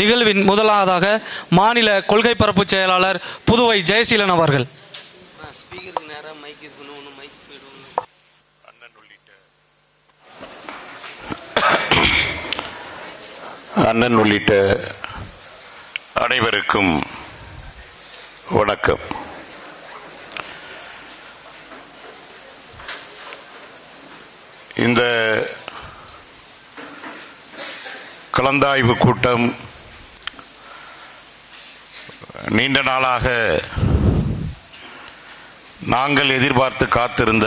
நிகழ்வின் முதலாவதாக மாநில கொள்கை பரப்பு செயலாளர் புதுவை ஜெயசீலன் அவர்கள். அண்ணன் உள்ளிட்ட அனைவருக்கும் வணக்கம். இந்த கலந்தாய்வு கூட்டம் நீண்ட நாளாக நாங்கள் எதிர்பார்த்து காத்திருந்த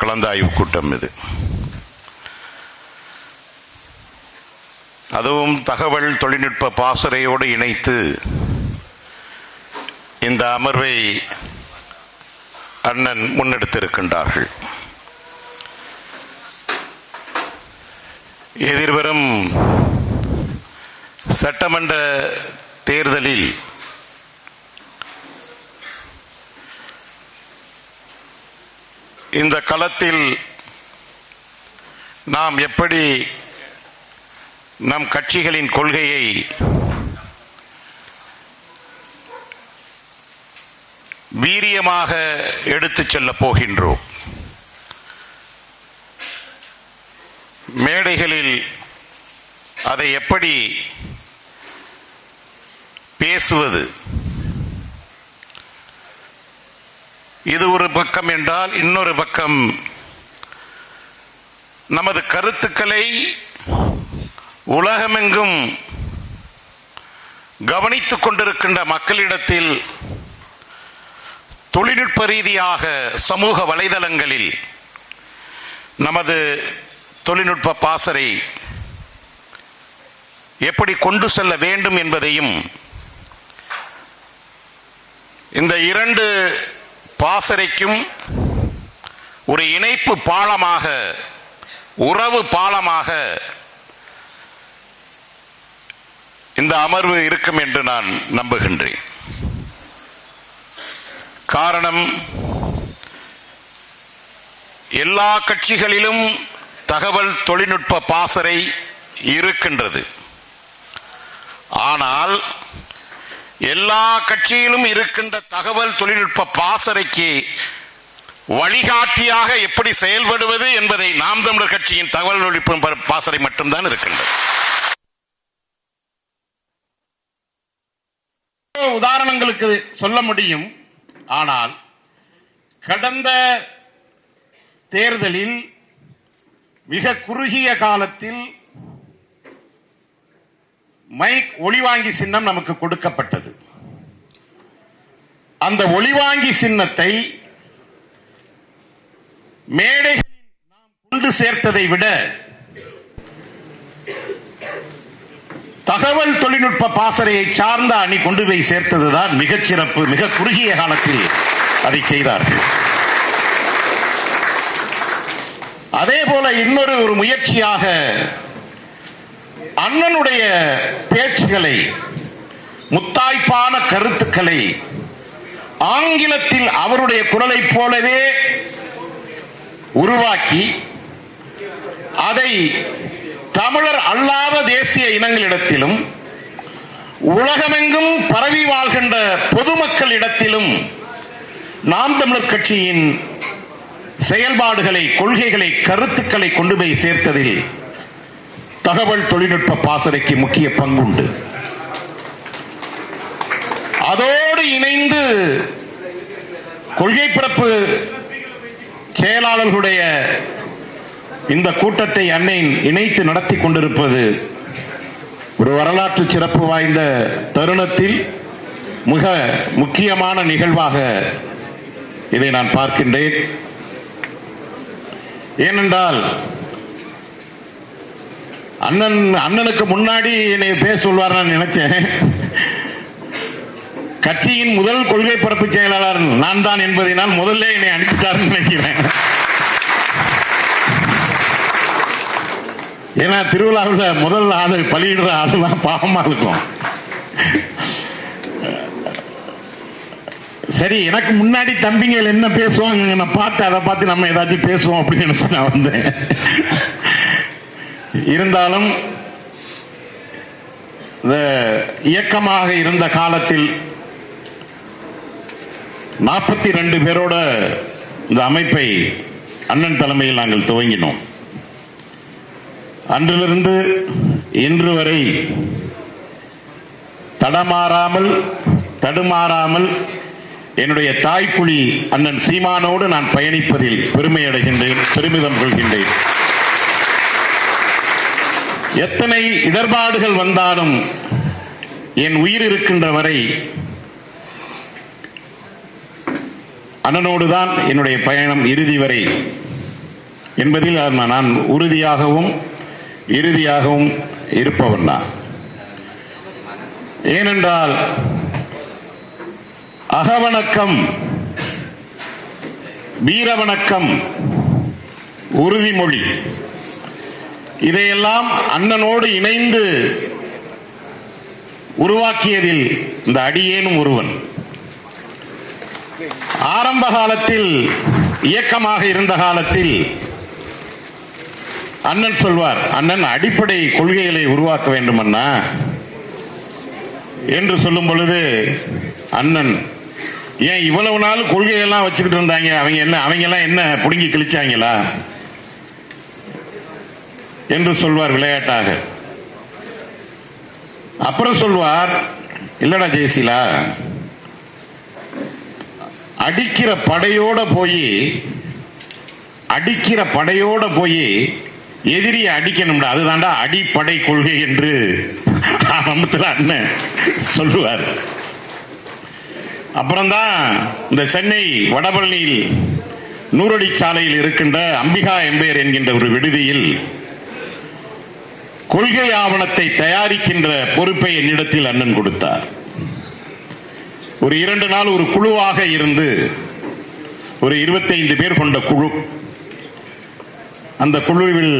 கலந்தாய்வு கூட்டம் இது. அதுவும் தகவல் தொழில்நுட்ப பாசறையோடு இணைத்து இந்த அமர்வை அண்ணன் முன்னெடுத்திருக்கின்றார்கள். எதிர்வரும் சட்டமன்ற தேர்தலில் இந்த களத்தில் நாம் எப்படி நம் கட்சிகளின் கொள்கையை வீரியமாக எடுத்துச் செல்லப் போகின்றோம். மேடைகளில் அதை எப்படி பேசுவது? இது ஒரு பக்கம் என்றால் இன்னொரு பக்கம். நமது கருத்துக்களை உலகமெங்கும் கவனித்துக் கொண்டிருக்கின்ற மக்களிடத்தில் தொழில்நுட்ப ரீதியாக சமூக வலைதளங்களில் நமது தொழில்நுட்ப பாசறை எப்படி கொண்டு செல்ல வேண்டும் என்பதையும் இந்த இரண்டு பாசறைக்கும் ஒரு இணைப்பு பாலமாக உறவு பாலமாக இந்த அமர்வு இருக்கும் என்று நான் நம்புகின்றேன். காரணம் எல்லா கட்சிகளிலும் தகவல் தொழில்நுட்ப பாசறை இருக்கின்றது. ஆனால் எல்லா கட்சியிலும் இருக்கின்ற தகவல் தொழில்நுட்ப பாசறைக்கு வழிகாட்டியாக எப்படி செயல்படுவது என்பதை நாம் தமிழர் கட்சியின் தகவல் தொழில்நுட்ப பாசறை மட்டும்தான் இருக்கின்றது. உதாரணங்களுக்கு சொல்ல முடியும். ஆனால் கடந்த தேர்தலில் மிக குறுகிய காலத்தில் மைக் ஒளிவாங்கி சின்னம் நமக்கு கொடுக்கப்பட்டது. அந்த ஒளிவாங்கி சின்னத்தை மேடைகளில் நாம் கொண்டு சேர்த்ததை விட தகவல் தொழில்நுட்ப பாசறையை சார்ந்த அணி கொண்டு போய் சேர்த்ததுதான் மிகச் சிறப்பு மிக குறுகிய காலத்தில் அதை செய்தார்கள். அதே போல இன்னொரு ஒரு முயற்சியாக அண்ணனுடைய பேச்சுகளை முத்தாய்ப்பான கருத்துக்களை ஆங்கிலத்தில் அவருடைய குரலைப் போலவே உருவாக்கி அதை தமிழர் அல்லாத தேசிய இனங்களிடத்திலும் உலகமெங்கும் பரவி வாழ்கின்ற பொதுமக்களிடத்திலும் நாம் தமிழர் கட்சியின் செயல்பாடுகளை கொள்கைகளை கருத்துக்களை கொண்டு போய் சேர்த்ததில் தகவல் தொழில்நுட்ப பாசறைக்கு முக்கிய பங்குண்டு. அதோடு இணைந்து கொள்கை பிறப்பு செயலாளர்களுடைய இந்த கூட்டத்தை அன்னை இணைத்து நடத்தி கொண்டிருப்பது ஒரு வரலாற்று சிறப்பு வாய்ந்த தருணத்தில் மிக முக்கியமான நிகழ்வாக இதை நான் பார்க்கின்றேன். ஏனென்றால் அண்ணன் அண்ணனுக்கு முன்னாடி என்னை பேச சொல்வார் நான் நினைச்சேன். கட்சியின் முதல் கொள்கை பரப்பு செயலாளர் நான் தான் என்பதனால் முதல்ல என்னை அனுப்பிட்டார் நினைக்கிறேன். ஏன்னா திருவிழாவில் முதல் ஆளு பலியிடுற ஆடுலாம் பாவமா இருக்கும். சரி எனக்கு முன்னாடி தம்பிங்கள் என்ன பேசுவாங்க நான் பார்த்து அதை பார்த்து நம்ம ஏதாச்சும் பேசுவோம் அப்படின்னு நினைச்சு நான் வந்தேன். இருந்தாலும் இந்த இயக்கமாக இருந்த காலத்தில் நாற்பத்தி ரெண்டு பேரோட இந்த அமைப்பை அண்ணன் தலைமையில் நாங்கள் துவங்கினோம். அன்றிலிருந்து இன்று வரை தடமாறாமல் தடுமாறாமல் என்னுடைய தாய்ப்புலி அண்ணன் சீமானோடு நான் பயணிப்பதில் பெருமை அடைகின்றேன் பெருமிதம் கொள்கின்றேன். எத்தனை இடர்பாடுகள் வந்தாலும் என் உயிர் இருக்கின்ற வரை அண்ணனோடுதான் என்னுடைய பயணம் இறுதி வரை என்பதில் நான் உறுதியாகவும் இறுதியாகவும் இருப்பவன் தான் ஏனென்றால் அகவணக்கம் வீரவணக்கம் உறுதிமொழி இதையெல்லாம் அண்ணனோடு இணைந்து உருவாக்கியதில் இந்த அடியேனும் ஒருவன். ஆரம்ப காலத்தில் இயக்கமாக இருந்த காலத்தில் அண்ணன் சொல்வார் அண்ணன் அடிப்படை கொள்கைகளை உருவாக்க வேண்டுமண்ணா? என்று சொல்லும் பொழுது அண்ணன் ஏன் இவ்வளவு நாள் கொள்கையெல்லாம் வச்சுக்கிட்டு இருந்தாங்க? அவங்க என்ன அவங்க எல்லாம் என்ன புடுங்கி கிழிச்சாங்களா? என்று சொல்வார் விளையாட்டாக. அப்புறம் சொல்வார் இல்லடா ஜெயசீலா அடிக்கிற படையோட போய் அடிக்கிற படையோட போய் எதிரியை அடிக்கணும்டா. அதுதான்டா அடிப்படை கொள்கை என்று ஆரம்பத்தில் அண்ணன் சொல்லுவார். அப்புறம்தான் இந்த சென்னை வடபழனியில் நூறடி சாலையில் இருக்கின்ற அம்பிகா எம்பையர் என்கின்ற ஒரு விடுதியில் கொள்கை ஆவணத்தை தயாரிக்கின்ற பொறுப்பை என்னிடத்தில் அண்ணன் கொடுத்தார். ஒரு இரண்டு நாள் ஒரு குழுவாக இருந்து ஒரு 25 பேர் கொண்ட குழு. அந்த குழுவில்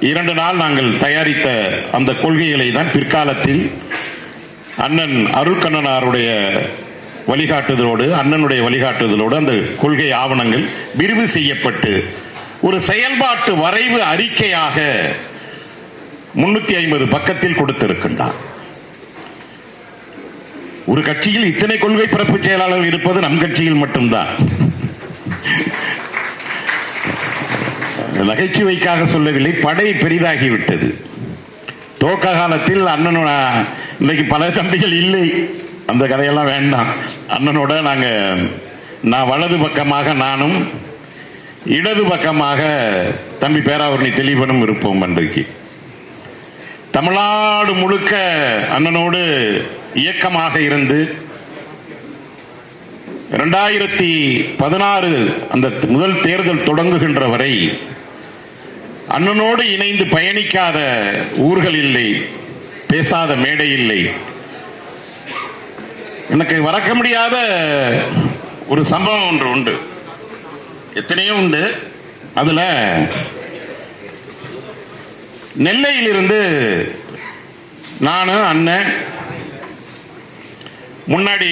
இரண்டு நாள் நாங்கள் தயாரித்த அந்த கொள்கைகளை தான் பிற்காலத்தில் அண்ணன் அருள்கண்ணனாருடைய வழிகாட்டுதலோடு அண்ணனுடைய வழிகாட்டுதலோடு அந்த கொள்கை ஆவணங்கள் விரிவு செய்யப்பட்டு ஒரு செயல்பாட்டு வரைவு அறிக்கையாக முன்னூத்தி ஐம்பது பக்கத்தில் கொடுத்திருக்கின்றார் ஒரு கட்சியில் இத்தனை கொள்கை பரப்பு செயலாளர்கள் இருப்பது நம் கட்சியில் மட்டும்தான். நகைச்சுவைக்காக சொல்லவில்லை படை பெரிதாகிவிட்டது. துவக்க காலத்தில் அண்ணனோட இன்னைக்கு பல தம்பிகள் இல்லை. அந்த கதையெல்லாம் வேண்டாம். அண்ணனோட நாங்க நான் வலது பக்கமாக நானும் இடது பக்கமாக தம்பி பேராவரணி தெளிவனும் இருப்போம் அன்றைக்கு. தமிழ்நாடு முழுக்க அண்ணனோடு இயக்கமாக இருந்து இரண்டாயிரத்தி பதினாறு அந்த முதல் தேர்தல் தொடங்குகின்ற வரை அண்ணனோடு இணைந்து பயணிக்காத ஊர்கள் இல்லை பேசாத மேடை இல்லை. எனக்கு மறக்க முடியாத ஒரு சம்பவம் ஒன்று உண்டு. எத்தனையோ உண்டு. அதுல நெல்லையிலிருந்து நானும் அண்ணன் முன்னாடி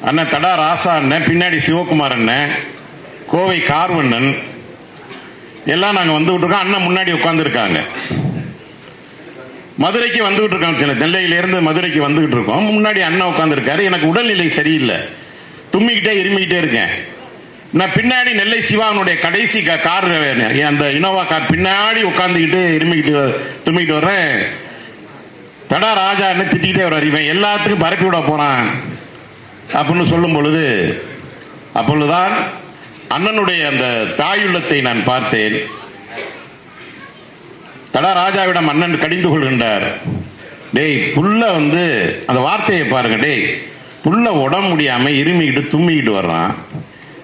அண்ணன் தடா ராசா அண்ணன் பின்னாடி சிவகுமார் அண்ணன் கோவை கார்வண்ணன் எல்லாம் நாங்க வந்துகிட்டு இருக்கோம் அண்ணன் முன்னாடி உட்கார்ந்துருக்காங்க. மதுரைக்கு வந்துகிட்டு இருக்கோம் சில நெல்லையிலேருந்து மதுரைக்கு வந்துகிட்டு இருக்கோம் முன்னாடி அண்ணன் உட்கார்ந்துருக்காரு. எனக்கு உடல்நிலை சரியில்லை. தும்மிக்கிட்டே இருமிக்கிட்டே இருக்கேன். நான் பின்னாடி நெல்லை சிவானுடைய கடைசி கா- கார் அந்த இனோவா கார் பின்னாடி உட்காந்துக்கிட்டு இருமிக்கிட்டு தும்மிக்கிட்டு வர்றேன். தடா ராஜா என்ன திட்டிக்கிட்டே வர இவன் எல்லாத்துக்கும் பரப்பி விட போறான். அப்படின்னு சொல்லும் பொழுது அப்பொழுதுதான் அண்ணனுடைய அந்த தாயுள்ளத்தை நான் பார்த்தேன். தடா ராஜாவிடம் அண்ணன் கடிந்து கொள்கின்றார். டேய் புள்ள வந்து அந்த வார்த்தையை பாருங்க டேய் புள்ள உடம்பு முடியாம இருமிக்கிட்டு தும்மிக்கிட்டு வர்றான்.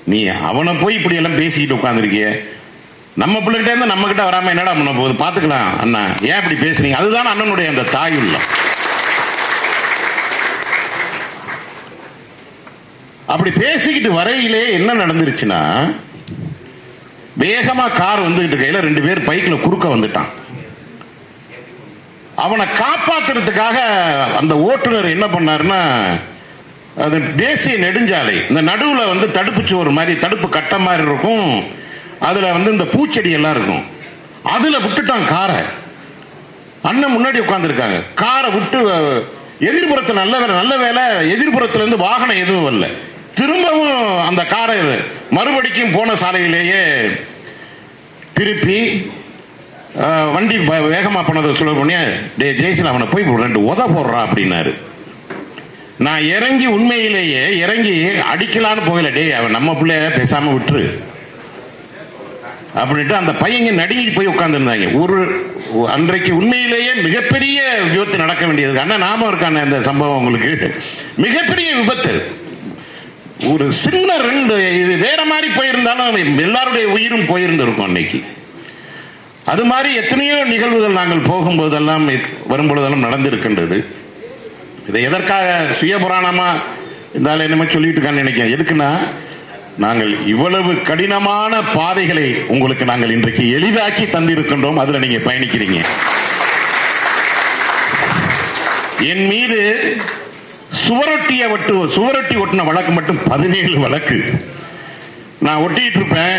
நீ அவனை போய் இப்படி எல்லாம் பேசிக்கிட்டு உட்காந்துருக்கிய நம்ம பிள்ளைகிட்ட இருந்து நம்ம கிட்ட வராம என்னடா பண்ண போகுது? பாத்துக்கலாம் அண்ணா. ஏன் இப்படி பேசுறீங்க? அதுதான் அண்ணனுடைய அந்த தாயுள்ளம் அப்படி பேசிக்கிட்டு வரையிலே என்ன நடந்துருச்சுன்னா வேகமா கார் வந்துகிட்டு இருக்கையில ரெண்டு பேர் பைக்ல குறுக்க வந்துட்டான். அவனை காப்பாத்துறதுக்காக அந்த ஓட்டுநர் என்ன பண்ணாருன்னா அது தேசிய நெடுஞ்சாலை. இந்த நடுவுல வந்து தடுப்பு சுவர் மாதிரி தடுப்பு கட்ட மாதிரி இருக்கும். அதுல வந்து இந்த பூச்செடி எல்லாம் இருக்கும். அதுல விட்டுட்டான் காரை. அண்ணன் முன்னாடி உட்கார்ந்துருக்காங்க. காரை விட்டு எதிர்புறத்தில் நல்ல வேலை நல்ல வேலை எதிர்புறத்துல இருந்து வாகனம் எதுவும் வரல. திரும்பவும் அந்த காரை மறுபடிக்கும் போன சாலையிலேயே திருப்பி வண்டி ப- வேகமா போனதை சொல்ல பண்ணி. டே ஜெய்சில் அவனை போய் ரெண்டு உத போடுறா அப்படின்னாரு. நான் இறங்கி உண்மையிலேயே இறங்கி அடிக்கலான்னு போகல. டேய் அவன் நம்ம பிள்ளைய பேசாம விட்டுரு. அப்படின்ட்டு அந்த பையங்க நடுங்கி போய் உட்கார்ந்துருந்தாங்க. ஒரு அன்றைக்கு உண்மையிலேயே மிகப்பெரிய விபத்து நடக்க வேண்டியது. அண்ணா ஞாபகம் இருக்கான இந்த சம்பவம் உங்களுக்கு? மிகப்பெரிய விபத்து. ஒரு சின்ன ரெண்டு இது வேற மாதிரி போயிருந்தாலும் எல்லாருடைய உயிரும் போயிருந்திருக்கும் அன்னைக்கு. அது மாதிரி எத்தனையோ நிகழ்வுகள் நாங்கள் போகும்போதெல்லாம் வரும்பொழுதெல்லாம் நடந்திருக்கின்றது. இதை எதற்காக சுயபுராணமா இருந்தாலும் என்னமோ சொல்லிட்டு இருக்கான்னு நினைக்கிறேன். எதுக்குன்னா நாங்கள் இவ்வளவு கடினமான பாதைகளை உங்களுக்கு நாங்கள் இன்றைக்கு எளிதாக்கி தந்திருக்கின்றோம். அதுல நீங்க பயணிக்கிறீங்க. என் மீது சுவரொட்டிய ஒட்டு சுவரொட்டி ஒட்டின வழக்கு மட்டும் பதினேழு வழக்கு. நான் ஒட்டிட்டு இருப்பேன்.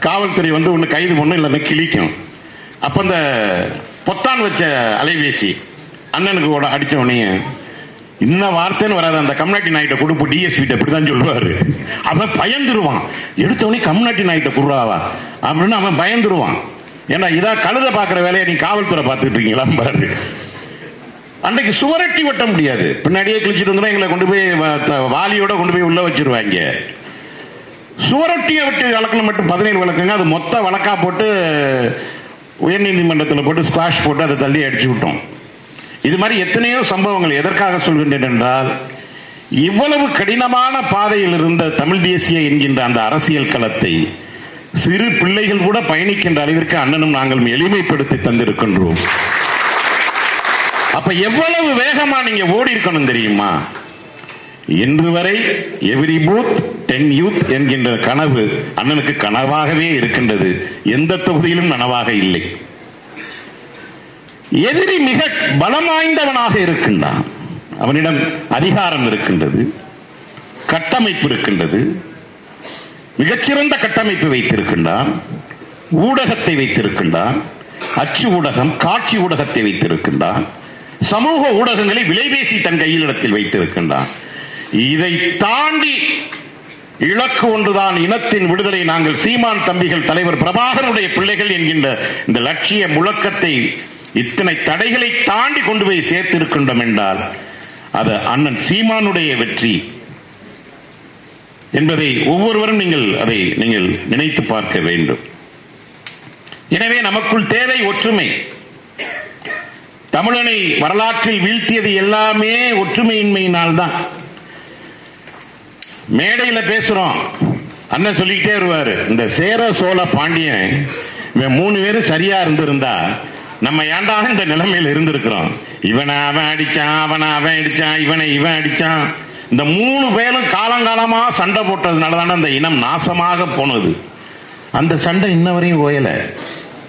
காவல்துறை வந்து ஒன்று கைது பண்ணும் இல்லை கிழிக்கும் அப்ப இந்த பொத்தான் வச்ச அலைபேசி அண்ணனுக்கு கூட அடிச்ச இந்த இன்ன வார்த்தைன்னு வராது. அந்த கம்யூனிட்டி நாய்கிட்ட கொடுப்பு டிஎஸ்பி இப்படிதான் சொல்லுவாரு. அவன் பயந்துருவான். எடுத்தவனே கம்யூனிட்டி நாய்கிட்ட குடுறாவா அப்படின்னு அவன் பயந்துருவான். ஏன்னா இதா கழுத பாக்குற வேலையை நீ காவல்துறை பார்த்துட்டு இருக்கீங்களா பாரு. அன்றைக்கு சுவரட்டி ஒட்ட முடியாது. பின்னாடியே கிழிச்சிட்டு வந்து எங்களை கொண்டு போய் வாலியோட கொண்டு போய் உள்ள வச்சிருவாங்க. சுவரொட்டியை விட்டு வழக்கில் மட்டும் பதினேழு வழக்குங்க அது மொத்த வழக்கா போட்டு உயர்நீதிமன்றத்தில் போட்டு ஸ்குவாஷ் போட்டு அதை தள்ளி அடிச்சு விட்டோம். இது மாதிரி எத்தனையோ சம்பவங்கள் எதற்காக சொல்கின்றேன் என்றால் இவ்வளவு கடினமான பாதையில் இருந்த தமிழ் தேசிய என்கின்ற அந்த அரசியல் களத்தை சிறு பிள்ளைகள் கூட பயணிக்கின்ற அளவிற்கு அண்ணனும் நாங்கள் எளிமைப்படுத்தி தந்திருக்கின்றோம். அப்ப எவ்வளவு வேகமா நீங்க ஓடி இருக்கணும் தெரியுமா? இன்று வரை எவ்ரி பூத் டென் யூத் என்கின்ற கனவு அண்ணனுக்கு கனவாகவே இருக்கின்றது. எந்த தொகுதியிலும் நனவாக இல்லை. எதிரி மிக பலம் வாய்ந்தவனாக இருக்கின்றான். அவனிடம் அதிகாரம் இருக்கின்றது கட்டமைப்பு இருக்கின்றது மிகச்சிறந்த கட்டமைப்பு வைத்திருக்கின்றான் ஊடகத்தை வைத்திருக்கின்றான் அச்சு ஊடகம் காட்சி ஊடகத்தை வைத்திருக்கின்றான் சமூக ஊடகங்களை விலைபேசி தன் கையிலிடத்தில் வைத்திருக்கின்றான். இதை தாண்டி இலக்கு ஒன்றுதான் இனத்தின் விடுதலை நாங்கள் சீமான் தம்பிகள் தலைவர் பிரபாகருடைய பிள்ளைகள் என்கின்ற இந்த லட்சிய முழக்கத்தை இத்தனை தடைகளை தாண்டி கொண்டு போய் சேர்த்திருக்கின்றோம் என்றால் அது அண்ணன் சீமானுடைய வெற்றி. என்பதை ஒவ்வொருவரும் நீங்கள் அதை நீங்கள் நினைத்து பார்க்க வேண்டும். எனவே நமக்குள் தேவை ஒற்றுமை. தமிழனை வரலாற்றில் வீழ்த்தியது எல்லாமே ஒற்றுமையின்மையினால் தான் மேடையில பேசுறோம். அண்ணன் சொல்லிக்கிட்டே வருவாரு இந்த சேர சோழ பாண்டியன் இவன் மூணு பேரும் சரியா இருந்திருந்தா நம்ம ஏண்டா இந்த நிலைமையில இருந்திருக்கிறோம்? இவனை அவன் அடிச்சான் அவனை அவன் அடிச்சான் இவனை இவன் அடிச்சான். இந்த மூணு பேரும் காலங்காலமா சண்டை போட்டதுனால தானே அந்த இனம் நாசமாக போனது. அந்த சண்டை இன்ன வரையும் ஓயல.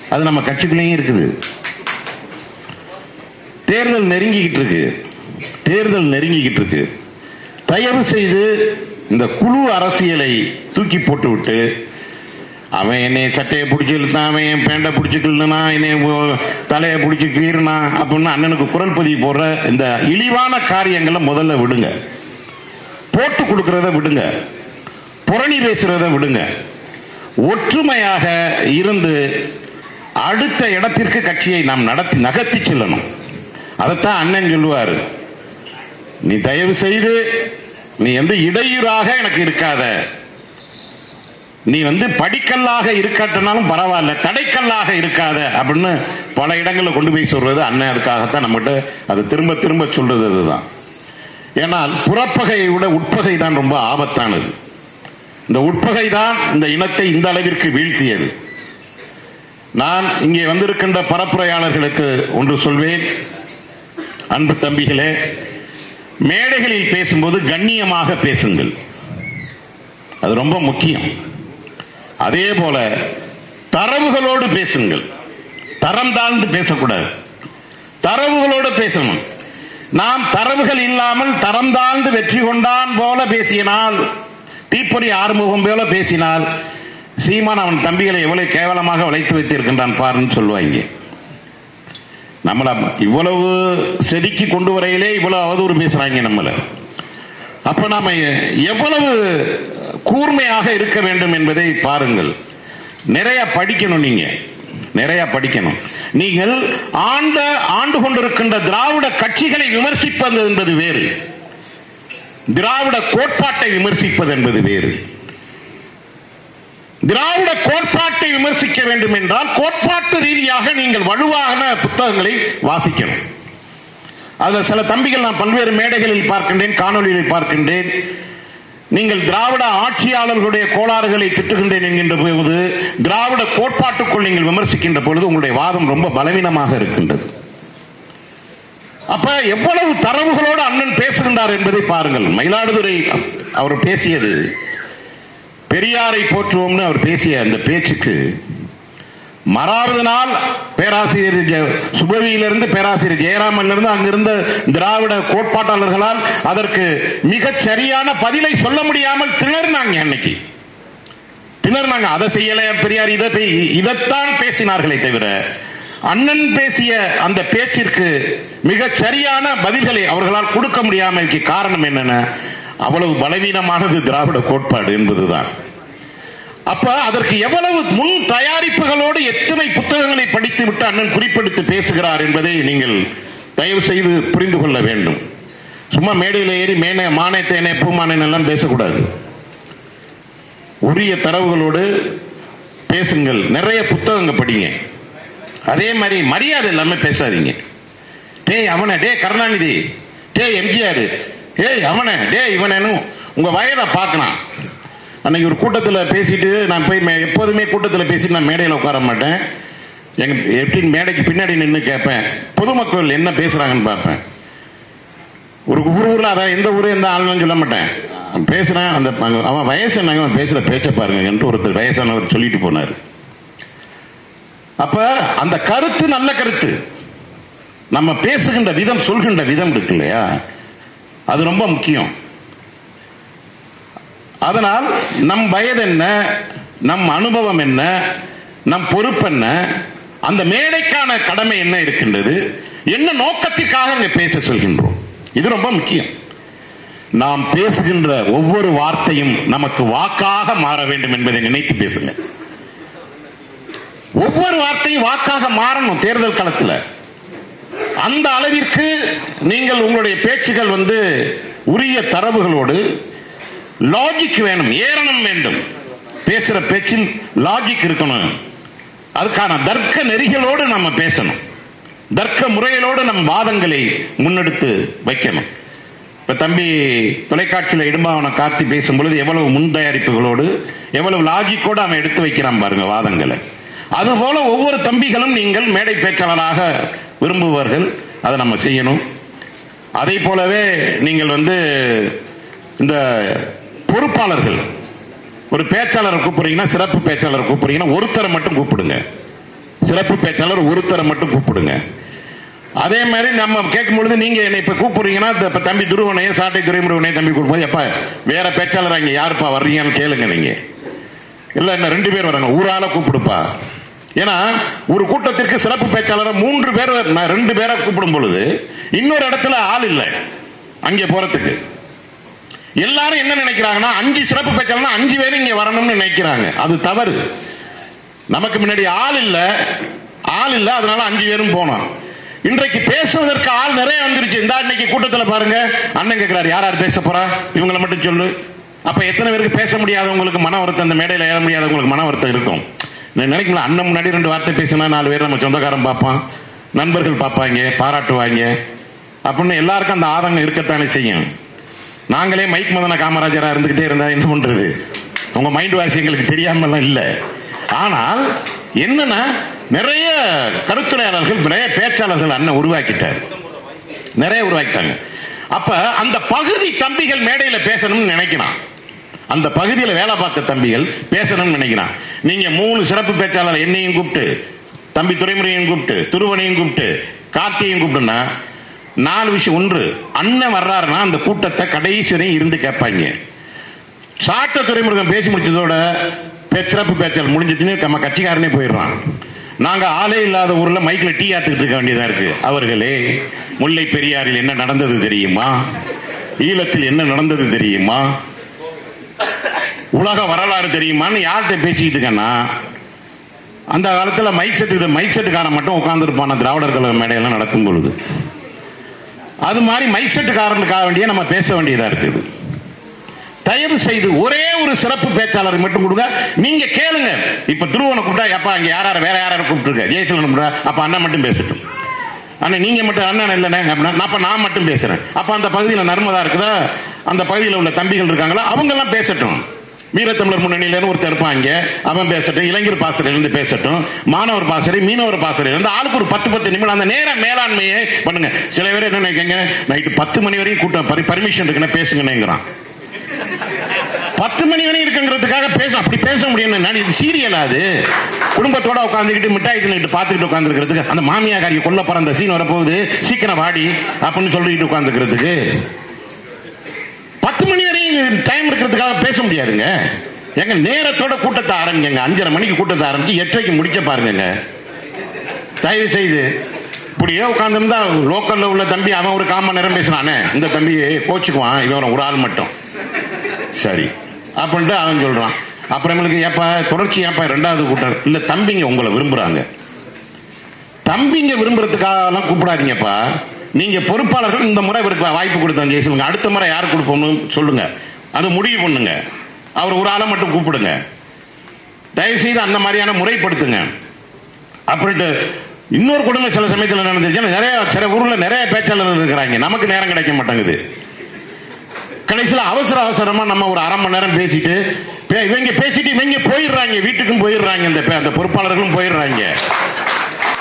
அது நம்ம கட்சிக்குள்ளேயும் இருக்குது. தேர்தல் நெருங்கிக்கிட்டு இருக்கு. தேர்தல் நெருங்கிக்கிட்டு இருக்கு. தயவு செய்து இந்த குழு அரசியலை தூக்கி போட்டு விட்டு அவன் என்னை சட்டையை பிடிச்சி இழுத்தான் அவன் என் பேண்டை பிடிச்சி கிள்ளுனா என்னை தலையை பிடிச்சி கீறினா அப்படின்னு அண்ணனுக்கு குரல் பதிவு போடுற இந்த இழிவான காரியங்களை முதல்ல விடுங்க. போட்டு கொடுக்கறத விடுங்க. புரணி பேசுறத விடுங்க. ஒற்றுமையாக இருந்து அடுத்த இடத்திற்கு கட்சியை நாம் நடத்தி நகர்த்தி செல்லணும். அதைத்தான் அண்ணன் சொல்லுவார். நீ தயவு செய்து நீ எந்த இடையூறாக எனக்கு இருக்காத. நீ வந்து படிக்கல்லாக இருக்காட்டினாலும் பரவாயில்ல தடைக்கல்லாக இருக்காத அப்படின்னு பல இடங்களில் கொண்டு போய் சொல்றது அண்ணன் அதுக்காகத்தான் நம்மகிட்ட அது திரும்ப திரும்ப சொல்றது அதுதான். ஏனால் புறப்பகையை விட உட்பகை தான் ரொம்ப ஆபத்தானது. இந்த உட்பகை தான் இந்த இனத்தை இந்த அளவிற்கு வீழ்த்தியது. நான் இங்கே வந்திருக்கின்ற பரப்புரையாளர்களுக்கு ஒன்று சொல்வேன். அன்பு தம்பிகளே மேடைகளில் பேசும்போது கண்ணியமாக பேசுங்கள். அது ரொம்ப முக்கியம். அதே போல தரவுகளோடு பேசுங்கள். தரம் தாழ்ந்து பேசக்கூடாது. தரவுகளோடு பேசணும். நாம் தரவுகள் இல்லாமல் தரம் தாழ்ந்து வெற்றி கொண்டான் போல பேசினால் தீப்பொறி ஆறுமுகம் போல பேசினால் சீமான் அவன் தம்பிகளை எவ்வளவு கேவலமாக வளைத்து வைத்திருக்கின்றான் பாருன்னு சொல்லுவாங்க. நம்மள இவ்வளவு செதுக்கி கொண்டு வரையிலே இவ்வளவு அவதூறு பேசுறாங்க நம்மள. அப்ப நாம எவ்வளவு கூர்மையாக இருக்க வேண்டும் என்பதை பாருங்கள். நிறைய படிக்கணும் நீங்க. நிறைய படிக்கணும். நீங்கள் ஆண்ட ஆண்டு கொண்டிருக்கின்ற திராவிட கட்சிகளை விமர்சிப்பது என்பது வேறு. திராவிட கோட்பாட்டை விமர்சிப்பது என்பது வேறு. திராவிட கோட்பாட்டை விமர்சிக்க வேண்டும் என்றால் கோட்பாட்டு ரீதியாக நீங்கள் வலுவான புத்தகங்களை வாசிக்கணும். அதுல சில தம்பிகள் நான் பல்வேறு மேடைகளில் பார்க்கின்றேன் காணொலிகளில் பார்க்கின்றேன். நீங்கள் திராவிட ஆட்சியாளர்களுடைய கோளாறுகளை திட்டுகின்றேன் என்கின்ற போது திராவிட கோட்பாட்டுக்குள் நீங்கள் விமர்சிக்கின்ற பொழுது உங்களுடைய வாதம் ரொம்ப பலவீனமாக இருக்கின்றது. அப்ப எவ்வளவு தரவுகளோடு அண்ணன் பேசுகின்றார் என்பதை பாருங்கள். மயிலாடுதுறை அவர் பேசியது பெரியாரை போற்றுவோம்னு அவர் பேசிய அந்த பேச்சுக்கு மறாவது நாள் பேராசிரியர் சுபவியிலிருந்து பேராசிரியர் ஜெயராமனிலிருந்து அங்கிருந்த திராவிட கோட்பாட்டாளர்களால் அதற்கு மிகச் சரியான பதிலை சொல்ல முடியாமல் திணறினாங்க அன்னைக்கு. திணறினாங்க. அதை செய்யல பெரியார். இதை இதைத்தான் பேசினார்களே தவிர அண்ணன் பேசிய அந்த பேச்சிற்கு மிகச் சரியான பதில்களை அவர்களால் கொடுக்க முடியாமல் காரணம் என்னென்ன? அவ்வளவு பலவீனமானது திராவிட கோட்பாடு என்பதுதான். அப்ப அதற்கு எவ்வளவு முன் தயாரிப்புகளோடு எத்தனை புத்தகங்களை படித்து விட்டு அண்ணன் குறிப்பெடுத்து பேசுகிறார் என்பதை நீங்கள் தயவு செய்து புரிந்து கொள்ள வேண்டும். சும்மா மேடையில் ஏறி மேனே மானே தேனே பூமானேன் எல்லாம் பேசக்கூடாது. உரிய தரவுகளோடு பேசுங்கள். நிறைய புத்தகங்க படிங்க. அதே மாதிரி மரியாதை எல்லாமே பேசாதீங்க. டேய் அவனை டே கருணாநிதி. டேய் எம்ஜிஆர். டேய் அவனை டேய் இவனு உங்க வயதை பார்க்கலாம் அன்னைக்கு ஒரு கூட்டத்தில் பேசிட்டு நான் போய் எப்போதுமே கூட்டத்தில் பேசிட்டு நான் மேடையில் உட்கார மாட்டேன். எங்க எப்படி மேடைக்கு பின்னாடி நின்று கேட்பேன். பொதுமக்கள் என்ன பேசுறாங்கன்னு பார்ப்பேன். ஒரு ஊர் ஊரில் அதான் எந்த ஊரு எந்த ஆளுன்னு சொல்ல மாட்டேன். பேசுறேன் அந்த அவன் வயசு என்னங்க அவன் பேசுகிற பேச்சை பாருங்க என்று ஒருத்தர் வயசானவர் சொல்லிட்டு போனார். அப்ப அந்த கருத்து நல்ல கருத்து. நம்ம பேசுகின்ற விதம் சொல்கின்ற விதம் இருக்கு இல்லையா? அது ரொம்ப முக்கியம். அதனால் நம் வயது என்ன? நம் அனுபவம் என்ன? நம் பொறுப்பு என்ன? அந்த மேடைக்கான கடமை என்ன இருக்கின்றது? என்ன நோக்கத்திற்காக அங்க பேச சொல்கின்றோம்? இது ரொம்ப முக்கியம். நாம் பேசுகின்ற ஒவ்வொரு வார்த்தையும் நமக்கு வாக்காக மாற வேண்டும் என்பதை நினைத்து பேசுங்க. ஒவ்வொரு வார்த்தையும் வாக்காக மாறணும் தேர்தல் களத்தில். அந்த அளவிற்கு நீங்கள் உங்களுடைய பேச்சுகள் வந்து உரிய தரவுகளோடு லாஜிக் வேணும் ஏரணம் வேண்டும். பேசுற பேச்சில் லாஜிக் இருக்கணும். அதுக்கான தர்க்க நெறிகளோடு நம்ம பேசணும். தர்க்க முறைகளோடு நம் வாதங்களை முன்னெடுத்து வைக்கணும். இப்ப தம்பி தொலைக்காட்சியில இடும்பாவன கார்த்தி பேசும்பொழுது எவ்வளவு முன் தயாரிப்புகளோடு எவ்வளவு லாஜிக்கோடு அவன் எடுத்து வைக்கிறான் பாருங்க வாதங்களை. அதுபோல ஒவ்வொரு தம்பிகளும் நீங்கள் மேடை பேச்சாளராக விரும்புவார்கள். அதை நம்ம செய்யணும். அதே போலவே நீங்கள் வந்து இந்த பொறுப்பாளர்கள். ஒரு பேச்சாளரை கூப்பிடுறீங்கன்னா சிறப்பு பேச்சாளரை கூப்பிடுறீங்கன்னா ஒருத்தரை மட்டும் கூப்பிடுங்க. சிறப்பு பேச்சாளர் ஒருத்தரை மட்டும் கூப்பிடுங்க. அதே மாதிரி நம்ம கேட்கும் பொழுது நீங்க என்னை இப்ப கூப்பிடுறீங்கன்னா இந்த இப்ப தம்பி துருவனையும் சாட்டை துறைமுருகனையும் தம்பி கூப்பிடும்போது எப்ப வேற பேச்சாளர் அங்க யாருப்பா வர்றீங்கன்னு கேளுங்க நீங்க. இல்ல என்ன ரெண்டு பேர் வராங்க ஊரால கூப்பிடுப்பா. ஏன்னா ஒரு கூட்டத்திற்கு சிறப்பு பேச்சாளரை மூன்று பேர் நான் ரெண்டு பேரை கூப்பிடும் பொழுது இன்னொரு இடத்துல ஆள் இல்லை. அங்கே போறதுக்கு. எல்லாரும் என்ன நினைக்கிறாங்கன்னா அஞ்சு சிறப்பு பேச்சாளர்னா அஞ்சு பேரும் இங்க வரணும்னு நினைக்கிறாங்க. அது தவறு. நமக்கு முன்னாடி ஆள் இல்ல. ஆள் இல்ல அதனால அஞ்சு பேரும் போனோம். இன்றைக்கு பேசுவதற்கு ஆள் நிறைய வந்துருச்சு. இந்த இன்னைக்கு கூட்டத்துல பாருங்க. அண்ணன் கேட்கிறாரு யார் யார் பேச போறா? இவங்களை மட்டும் சொல்லு. அப்ப எத்தனை பேருக்கு பேச முடியாதவங்களுக்கு மன வருத்தம் அந்த மேடையில் ஏற முடியாதவங்களுக்கு மன வருத்தம் இருக்கும். நான் நினைக்கல அண்ணன் முன்னாடி ரெண்டு வார்த்தை பேசினா நாலு பேர் நம்ம சொந்தக்காரன் பார்ப்பான் நண்பர்கள் பார்ப்பாங்க பாராட்டுவாங்க. அப்படின்னு எல்லாருக்கும் அந்த ஆதங்கம் இருக்கத்தானே செய்யும். நாங்களே மைக் மதன காமராஜரா இருந்துகிட்டே இருந்தா என்ன பண்றது? உங்க மைண்ட் வாசி எங்களுக்கு தெரியாமலாம் இல்ல. ஆனால் என்னன்னா நிறைய கருத்துரையாளர்கள் நிறைய பேச்சாளர்கள் அண்ணன் உருவாக்கிட்டார். நிறைய உருவாக்கிட்டாங்க. அப்ப அந்த பகுதி தம்பிகள் மேடையில பேசணும்னு நினைக்கிறான். அந்த பகுதியில் வேலை பார்த்த தம்பிகள் பேசணும்னு நினைக்கிறான். நீங்க மூணு சிறப்பு பேச்சாளர் என்னையும் கூப்பிட்டு தம்பி துறைமுறையும் கூப்பிட்டு துருவனையும் கூப்பிட்டு கார்த்தியையும் கூப்பிட்டுனா நாலு விஷயம். ஒன்று அண்ணன் வர்றாருன்னா அந்த கூட்டத்தை கடைசி வரையும் இருந்து கேட்பாங்க. சாட்ட துறைமுருகன் பேசி முடிச்சதோட பேச்சிறப்பு பேச்சல் முடிஞ்சிட்டுன்னு நம்ம கட்சிக்காரனே போயிடுறான். நாங்க ஆளே இல்லாத ஊர்ல மைக்ல டீ ஆட்டுக்கிட்டு இருக்க வேண்டியதா இருக்கு. அவர்களே முல்லை பெரியாறில் என்ன நடந்தது தெரியுமா? ஈழத்தில் என்ன நடந்தது தெரியுமா? உலக வரலாறு தெரியுமான்னு யார்கிட்ட பேசிக்கிட்டு இருக்கேன்னா அந்த காலத்துல மைக் செட்டு மைக் செட்டுக்காரன் மட்டும் உட்கார்ந்துருப்பான திராவிடர் கழக மேடையெல்லாம் நடத்தும் பொழுது. அது மாதிரி மைக் வேண்டிய நம்ம பேச வேண்டியதா இருக்குது தயவு செய்து ஒரே ஒரு சிறப்பு பேச்சாளர் மட்டும் கொடுங்க. நீங்க கேளுங்க. இப்ப துருவனை கூப்பிட்டா அப்பா அங்க யாராரு வேற யாராரு யாரை கூப்பிட்டுருக்க? ஜெயசலன் கூப்பிட்டா அப்ப அண்ணன் மட்டும் பேசட்டும். அண்ணன் நீங்க மட்டும் அண்ணன் இல்லைண்ணே அப்படின்னா அப்ப நான் மட்டும் பேசுறேன். அப்ப அந்த பகுதியில் நர்மதா இருக்குதா? அந்த பகுதியில் உள்ள தம்பிகள் இருக்காங்களா? அவங்க எல்லாம் பேசட்டும். வீரத்தமிழர் முன்னணியில ஒருத்தர் இருப்பாங்க. அவன் பேசட்டும் இளைஞர் பாசறையில இருந்து பேசட்டும் மாணவர் பாசறை மீனவர் பாசறையில இருந்து ஆளுக்கு ஒரு பத்து பத்து நிமிடம் அந்த நேர மேலாண்மையை பண்ணுங்க. சில பேர் என்ன நினைக்கங்க? நைட்டு பத்து மணி வரையும் கூட்டம் பர்மிஷன் இருக்குன்னு பேசுங்கன்னுங்கிறான். பத்து மணி வரையும் இருக்குங்கிறதுக்காக பேச அப்படி பேச முடியும் நான் இது சீரியலா அது. குடும்பத்தோட உட்காந்துக்கிட்டு மிட்டாய் தின்னுட்டு பார்த்துக்கிட்டு உட்காந்துருக்கிறதுக்கு அந்த மாமியாக்காரியை கொல்ல போற அந்த சீன் வரப்போகுது. சீக்கிரம் வாடி அப்படின்னு சொல்லிட்டு உட்காந்துருக்கிறதுக்கு பத்து மணி டைம் இருக்கிறதுக்காக பேச முடியாதுங்க? எங்க நேரத்தோட கூட்டத்தை ஆரம்பிங்க. அஞ்சரை மணிக்கு கூட்டத்தை ஆரம்பிச்சு எட்டரைக்கு முடிக்க பாருங்க தயவு செய்து இப்படியே உட்காந்துருந்தா லோக்கல்ல உள்ள தம்பி அவன் ஒரு காமன் நேரம் பேசினானே இந்த தம்பி கோச்சுக்குவான். இவன் ஒரு ஆள் மட்டும். சரி. அப்படின்ட்டு அவன் சொல்றான். அப்புறமேலுக்கு ஏப்பா தொடர்ச்சி ஏப்பா ரெண்டாவது கூட்டம்? இல்ல தம்பிங்க உங்களை விரும்புறாங்க. தம்பிங்க விரும்புறதுக்காகலாம் கூப்பிடாதீங்கப்பா. நீங்க பொறுப்பாளர்கள் இந்த முறை இவருக்கு வாய்ப்பு கொடுத்தாங்க ஜெயசலுங்க அடுத்த முறை யார் கொடுப்போம்னு சொல்லுங்க. அது முடிவு பண்ணுங்க. அவர் ஒரு ஆளை மட்டும் கூப்பிடுங்க. தயவுசெய்து அந்த மாதிரியான முறைப்படுத்துங்க. அப்படின்ட்டு இன்னொரு குடும்பம் சில சமயத்தில் நடந்துச்சு நிறைய சில ஊர்ல நிறைய பேச்சாளர்கள் இருக்கிறாங்க. நமக்கு நேரம் கிடைக்க மாட்டேங்குது. கடைசியில் அவசர அவசரமா நம்ம ஒரு அரை மணி நேரம் பேசிட்டு பே- இவங்க பேசிட்டு இவங்க போயிடுறாங்க. வீட்டுக்கும் போயிடுறாங்க. இந்த பே- அந்த பொறுப்பாளர்களும் போயிடுறாங்க.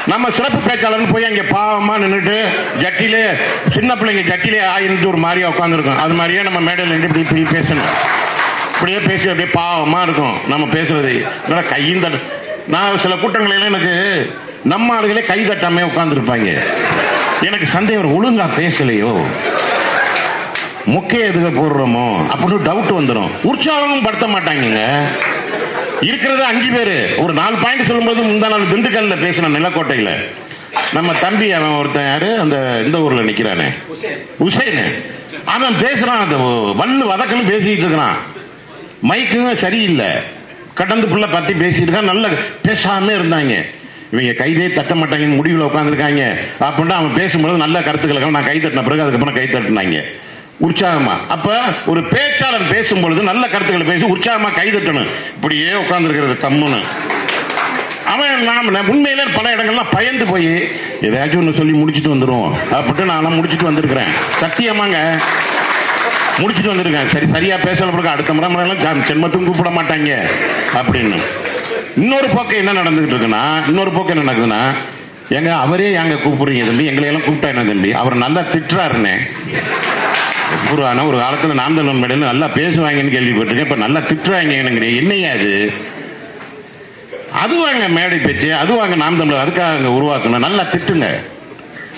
நம்ம சிறப்பு பேச்சாளர்னு போய் அங்க பாவமா நின்றுட்டு ஜட்டிலே சின்ன பிள்ளைங்க ஜட்டிலே ஆயிருந்து ஒரு மாதிரியா உட்காந்துருக்கோம் அது மாதிரியே நம்ம மேடையில் நின்று இப்படி இப்படி பேசணும். இப்படியே பேசி அப்படியே பாவமா இருக்கும் நம்ம பேசுறது. இல்லைன்னா கையும் தட்ட நான் சில கூட்டங்களில் எனக்கு நம்ம ஆளுகளே கை தட்டாமே உட்காந்துருப்பாங்க எனக்கு சந்தேகம் ஒழுங்கா பேசலையோ? முக்கிய எதுக்கு போடுறோமோ? அப்படின்னு டவுட் வந்துடும் உற்சாகமும் படுத்த மாட்டாங்க இருக்கிறது அஞ்சு பேரு. ஒரு நாலு பாயிண்ட் சொல்லும்போது முந்தா நாள் திண்டுக்கல்ல பேசின நிலக்கோட்டையில. நம்ம தம்பி அவன் ஒருத்தன் யாரு? அந்த இந்த ஊர்ல நிக்கிறானே. உசேன். அவன் பேசுறான் அந்த வல்லு வதக்கன்னு பேசிட்டு இருக்கிறான். மைக்குங்க சரியில்லை. கடந்து புள்ள பத்தி பேசிட்டு இருக்கான். நல்ல பேசாம இருந்தாங்க. இவங்க கைதே தட்ட மாட்டாங்கன்னு முடிவில் உட்காந்துருக்காங்க அப்படின்னா அவன் பேசும்போது நல்ல கருத்துக்களை நான் கை தட்டின பிறகு அதுக்கப்புறம் கை தட்டினாங்க. உற்சாகமா. அப்ப ஒரு பேச்சாளர் பேசும்பொழுது நல்ல கருத்துக்களை பேசி உற்சாகமா கைதட்டணும். இப்படியே உட்கார்ந்துருக்கிறது கம்முன்னு. அவன் நாம் உண்மையில பல இடங்கள்லாம் பயந்து போய் ஏதாச்சும் ஒன்று சொல்லி முடிச்சுட்டு வந்துடும் அப்படின்ட்டு நான் முடிச்சுட்டு வந்திருக்கிறேன். சத்தியமாங்க. முடிச்சுட்டு வந்திருக்கேன். சரி சரியா பேசல பிறகு அடுத்த முறை முறையெல்லாம் ஜா- கூப்பிட மாட்டாங்க. அப்படின்னு. இன்னொரு போக்கு என்ன நடந்துகிட்டு இருக்குன்னா இன்னொரு போக்கு என்ன நடக்குதுன்னா எங்க அவரே எங்க கூப்பிடுறீங்க தம்பி? எங்களை எல்லாம் கூப்பிட்டா என்ன தம்பி? அவர் நல்லா திட்டுறாருன்னு புராண ஒரு காலத்துல நாமதல் மேடையில் நல்லா பேசுவாங்கன்னு கேள்விப்பட்டிருக்கேன். இப்ப நல்லா திட்டுறாங்க என்னையா அது? அது வாங்க மேடை பேச்சு அது வாங்க நாம் தமிழர் அதுக்காக அங்க உருவாக்கணும். நல்லா திட்டுங்க.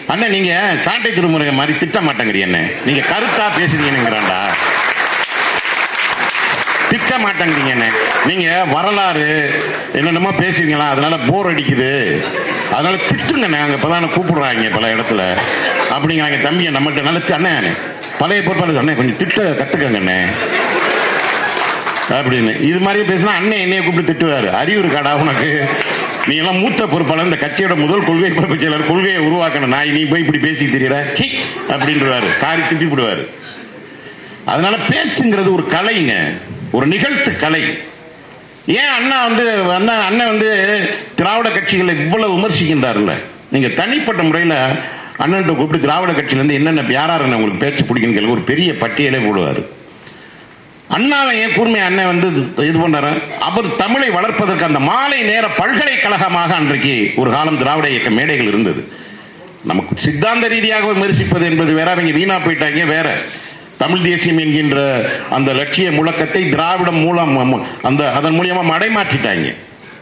அண்ணன் நீங்க சாட்டை திருமுறை மாதிரி திட்ட மாட்டேங்கிறீ என்ன நீங்க கருத்தா பேசுறீங்கிறாண்டா திட்ட மாட்டேங்கிறீங்க என்ன நீங்க வரலாறு என்னென்னமோ பேசுவீங்களா அதனால போர் அடிக்குது. அதனால திட்டுங்க நாங்க இப்பதான் கூப்பிடுறாங்க பல இடத்துல. அப்படிங்கிறாங்க தம்பியை நம்மகிட்ட நல்ல அண்ணன் பழைய பொறுப்பாளர் அண்ணே கொஞ்சம் திட்ட கத்துக்கங்க அண்ணே அப்படின்னு. இது மாதிரி பேசினா அண்ணன் என்னைய கூப்பிட்டு திட்டுவார். அறிவு இருக்காடா உனக்கு? நீ எல்லாம் மூத்த பொறுப்பாளர் இந்த கட்சியோட முதல் கொள்கை பொறுப்பு செயலர் கொள்கையை உருவாக்கணும். நான் நீ போய் இப்படி பேசி தெரியற சி அப்படின்றவாரு காரி திட்டி விடுவாரு. அதனால பேச்சுங்கிறது ஒரு கலைங்க. ஒரு நிகழ்த்து கலை. ஏன் அண்ணா வந்து அண்ணா அண்ணன் வந்து திராவிட கட்சிகளை இவ்வளவு விமர்சிக்கின்றாருல்ல? நீங்க தனிப்பட்ட முறையில் அண்ணன்ட்ட கூப்பிட்டு திராவிட கட்சியிலேருந்து என்னென்ன யாரார் அண்ணன் உங்களுக்கு பேச்சு பிடிக்குன்னு ஒரு பெரிய பட்டியலே போடுவார். அண்ணாவை ஏன் கூர்மை அண்ணன் வந்து இது பண்றாரு? அவர் தமிழை வளர்ப்பதற்கு அந்த மாலை நேர பல்கலைக்கழகமாக அன்றைக்கு ஒரு காலம் திராவிட இயக்க மேடைகள் இருந்தது. நமக்கு சித்தாந்த ரீதியாக விமர்சிப்பது என்பது வேற. அவங்க வீணா போயிட்டாங்க வேற. தமிழ் தேசியம் என்கின்ற அந்த லட்சிய முழக்கத்தை திராவிடம் மூலம் அந்த அதன் மூலியமா மடைமாற்றிட்டாங்க.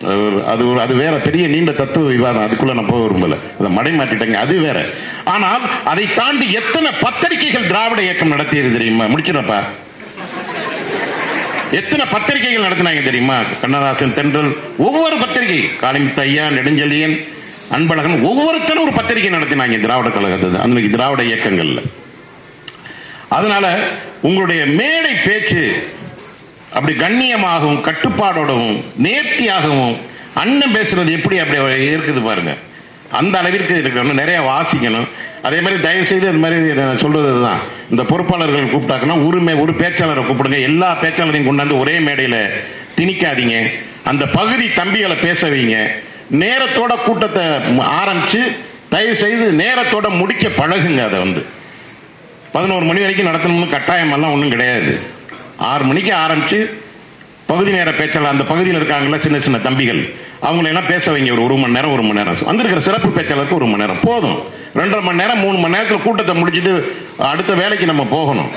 அது- அது ஒரு- அது வேற பெரிய நீண்ட தத்துவ விவாதம். அதுக்குள்ள நான் போக விரும்பல. அதை மடைமாற்றிட்டாங்க அது வேற. ஆனால் அதை தாண்டி எத்தனை பத்திரிகைகள் திராவிட இயக்கம் நடத்தியது தெரியுமா? முடிச்சிடப்பா எத்தனை பத்திரிகைகள் நடத்தினாங்க தெரியுமா? கண்ணதாசன் தென்றல் ஒவ்வொரு பத்திரிகை. காளிமுத்து ஐயா நெடுஞ்செழியன் அன்பழகன் ஒவ்வொருத்தரும் ஒரு பத்திரிகை நடத்தினாங்க திராவிட கழகத்தை. அன்னைக்கு திராவிட இயக்கங்கள்ல. அதனால உங்களுடைய மேடை பேச்சு அப்படி கண்ணியமாகவும் கட்டுப்பாடோடவும் நேர்த்தியாகவும் அண்ணன் பேசுறது எப்படி அப்படி இருக்குது பாருங்க. அந்த அளவிற்கு இருக்கணும் நிறைய வாசிக்கணும். அதே மாதிரி தயவு செய்து இந்த மாதிரி நான் சொல்றது தான் இந்த பொறுப்பாளர்கள் கூப்பிட்டாங்கன்னா உரிமை ஒரு பேச்சாளரை கூப்பிடுங்க. எல்லா பேச்சாளரையும் கொண்டாந்து ஒரே மேடையில திணிக்காதீங்க. அந்த பகுதி தம்பிகளை பேச வைங்க. நேரத்தோட கூட்டத்தை ஆரம்பிச்சு தயவு செய்து நேரத்தோட முடிக்க பழகுங்க அதை வந்து. பதினோரு மணி வரைக்கும் நடத்தணும்னு கட்டாயம் எல்லாம் ஒன்றும் கிடையாது. ஆறு மணிக்கு ஆரம்பிச்சு பகுதி நேர பேச்சாளர் அந்த பகுதியில் இருக்காங்கல்ல சின்ன சின்ன தம்பிகள் அவங்களை எல்லாம் பேச வைங்க. ஒரு ஒரு மணி நேரம் ஒரு மணி நேரம். வந்திருக்கிற சிறப்பு பேச்சாளருக்கு ஒரு மணி நேரம். போதும். ரெண்டரை மணி நேரம் மூணு மணி நேரத்தில் கூட்டத்தை முடிச்சுட்டு அடுத்த வேலைக்கு நம்ம போகணும்.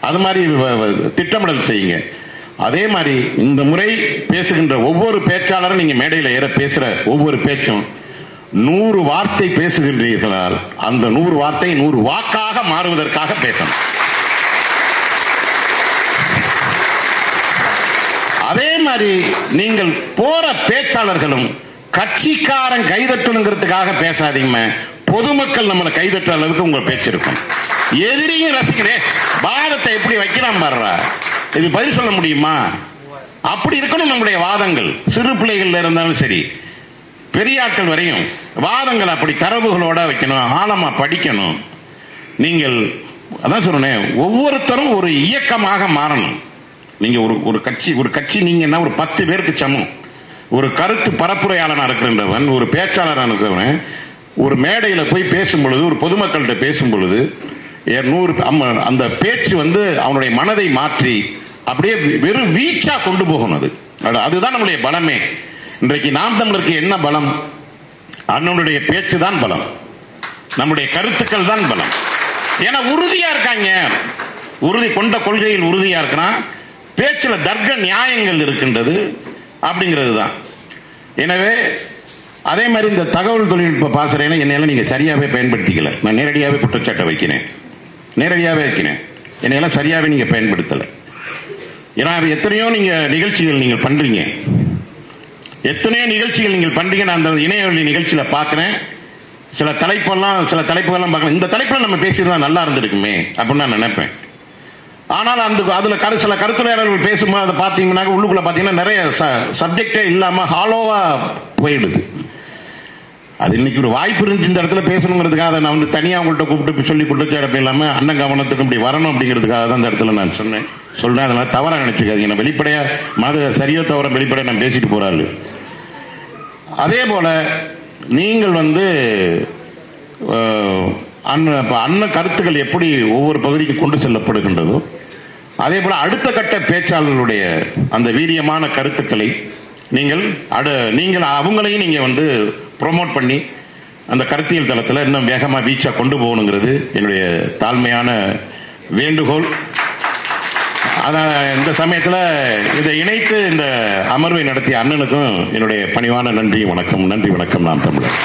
அது மாதிரி வ- திட்டமிடல் செய்யுங்க. அதே மாதிரி இந்த முறை பேசுகின்ற ஒவ்வொரு பேச்சாளரும் நீங்க மேடையில் ஏற பேசுற ஒவ்வொரு பேச்சும் நூறு வார்த்தை பேசுகின்றீர்களால் அந்த நூறு வார்த்தை நூறு வாக்காக மாறுவதற்காக பேசணும் அதே மாதிரி நீங்கள் போற பேச்சாளர்களும் கட்சிக்காரன் கைதட்டணுங்கிறதுக்காக பேசாதீங்க. பொதுமக்கள் நம்மளை கைதட்டுற அளவுக்கு உங்க பேச்சு இருக்கும். எதிரியும் ரசிக்கிறேன் வாதத்தை எப்படி வைக்கலாம் பாடுறா இது பதில் சொல்ல முடியுமா? அப்படி இருக்கணும் நம்முடைய வாதங்கள். சிறு பிள்ளைகள்ல இருந்தாலும் சரி. பெரியாட்கள் வரையும் வாதங்கள் அப்படி தரவுகளோட வைக்கணும் ஆழமா படிக்கணும். நீங்கள் அதான் சொல்றேன் ஒவ்வொருத்தரும் ஒரு இயக்கமாக மாறணும். நீங்க ஒரு ஒரு கட்சி ஒரு கட்சி நீங்கன்னா ஒரு பத்து பேருக்கு சமம். ஒரு கருத்து பரப்புரையாளனா இருக்கின்றவன் ஒரு பேச்சாளராக இருக்கிறவன் ஒரு மேடையில போய் பேசும் பொழுது ஒரு பொதுமக்கள்கிட்ட பேசும் பொழுது நூறு அந்த பேச்சு வந்து அவனுடைய மனதை மாற்றி அப்படியே வெறும் வீச்சா கொண்டு போகணும் அது. அது- அதுதான் நம்முடைய பலமே. இன்றைக்கு நாம் தமிழருக்கு என்ன பலம்? அண்ணனுடைய பேச்சு தான் பலம். நம்முடைய கருத்துக்கள் தான் பலம். ஏன்னா உறுதியா இருக்காங்க. உறுதி கொண்ட கொள்கையில் உறுதியா இருக்கிறான் பேச்சில் தர்க்க நியாயங்கள் இருக்கின்றது அப்படிங்கிறது தான் எனவே அதே மாதிரி இந்த தகவல் தொழில்நுட்ப பாசறையினை என்னையெல்லாம் நீங்க சரியாவே பயன்படுத்திக்கல. நான் நேரடியாகவே குற்றச்சாட்டை வைக்கிறேன். நேரடியாகவே வைக்கிறேன். என்னையெல்லாம் சரியாகவே நீங்க பயன்படுத்தலை. ஏன்னா அது எத்தனையோ நீங்க நிகழ்ச்சிகள் நீங்கள் பண்றீங்க. எத்தனையோ நிகழ்ச்சிகள் நீங்கள் பண்றீங்க. நான் அந்த இணையவழி நிகழ்ச்சியில பார்க்குறேன் சில தலைப்பெல்லாம் சில தலைப்புகள்லாம் பார்க்கலாம் இந்த தலைப்புல நம்ம பேசியிருந்தா நல்லா இருந்திருக்குமே அப்படின்னு நான் நினைப்பேன். ஆனால் அந்த அதுல கரு சில கருத்துரையாளர்கள் பேசும்போது அதை பார்த்தீங்கன்னாக்க உள்ளுக்குள்ள பார்த்தீங்கன்னா நிறைய சப்ஜெக்டே இல்லாம ஹாலோவா போயிடுது. அது இன்னைக்கு ஒரு வாய்ப்பு இருந்துச்சு இந்த இடத்துல பேசணுங்கிறதுக்காக அதை நான் வந்து தனியாக உங்கள்கிட்ட கூப்பிட்டு சொல்லி கொடுத்து அப்படி இல்லாமல் அண்ணன் கவனத்துக்கு இப்படி வரணும் அப்படிங்கிறதுக்காக தான் இந்த இடத்துல நான் சொன்னேன். சொல்றேன் அதனால தவறாக நினைச்சுக்காதீங்க. நான் வெளிப்படையா மத சரியோ தவிர வெளிப்படையா நான் பேசிட்டு போறாரு அதே போல நீங்கள் வந்து அண்ணன் அண்ணன் கருத்துக்கள் எப்படி ஒவ்வொரு பகுதிக்கு கொண்டு செல்லப்படுகின்றதோ அதே போல அடுத்த கட்ட பேச்சாளர்களுடைய அந்த வீரியமான கருத்துக்களை நீங்கள் அடு நீங்கள் அவங்களையும் நீங்க வந்து ப்ரொமோட் பண்ணி அந்த கருத்தியல் தளத்தில் இன்னும் வேகமாக வீச்சா கொண்டு போகணுங்கிறது என்னுடைய தாழ்மையான வேண்டுகோள். ஆனால் இந்த சமயத்தில் இதை இணைத்து இந்த அமர்வை நடத்திய அண்ணனுக்கும் என்னுடைய பணிவான நன்றி வணக்கம் நன்றி வணக்கம் நான் தமிழர்.